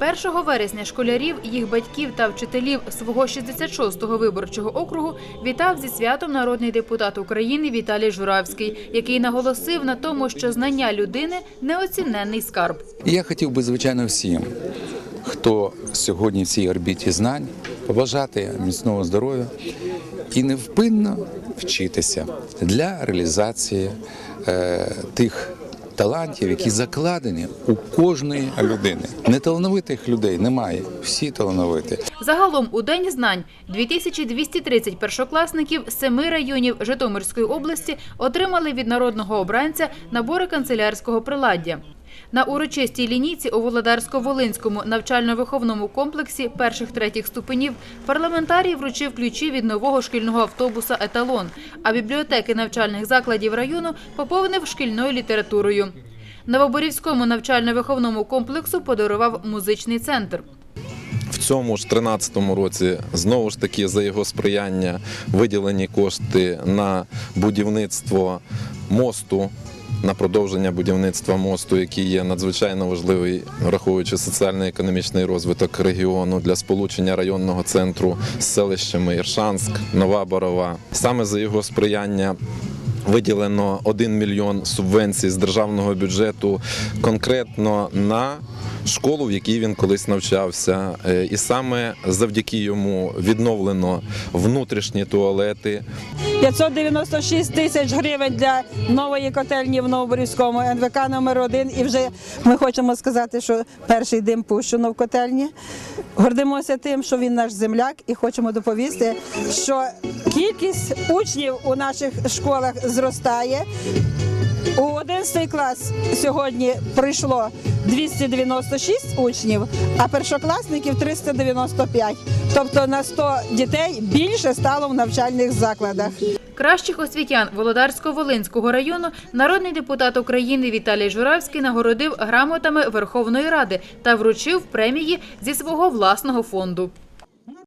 1 вересня школярів, їх батьків та вчителів свого 66-го виборчого округу вітав зі святом народний депутат України Віталій Журавський, який наголосив на тому, що знання людини неоціненний скарб. Я хотів би, звичайно, всім, хто сьогодні в цій орбіті знань, побажати міцного здоров'я і невпинно вчитися для реалізації е, тих талантів, які закладені у кожної людини. Неталановитих людей немає, всі талановиті. Загалом у День знань 2230 першокласників семи районів Житомирської області отримали від народного обранця набори канцелярського приладдя. На урочистій лінійці у Володарсько-Волинському навчально-виховному комплексі перших-третіх ступенів парламентарій вручив ключі від нового шкільного автобуса «Еталон», а бібліотеки навчальних закладів району поповнив шкільною літературою. Новоборівському навчально-виховному комплексу подарував музичний центр. В цьому ж 13-му році знову ж таки за його сприяння виділені кошти на будівництво мосту. На продовження будівництва мосту, який є надзвичайно важливий, враховуючи соціально-економічний розвиток регіону для сполучення районного центру з селищами Іршанськ, Нова Борова. Саме за його сприяння виділено 1 мільйон субвенцій з державного бюджету конкретно на школу, в якій він колись навчався. Е, І саме завдяки йому відновлено внутрішні туалети, 596 тисяч гривень для нової котельні в Новоборівському НВК номер 1 І вже ми хочемо сказати, що перший дим пущено в котельні. Гордимося тим, що він наш земляк, і хочемо доповісти, що кількість учнів у наших школах зростає. У 11 клас сьогодні прийшло 296 учнів, а першокласників 395. Тобто на 100 дітей більше стало в навчальних закладах. Кращих освітян Володарсько-Волинського району народний депутат України Віталій Журавський нагородив грамотами Верховної Ради та вручив премії зі свого власного фонду.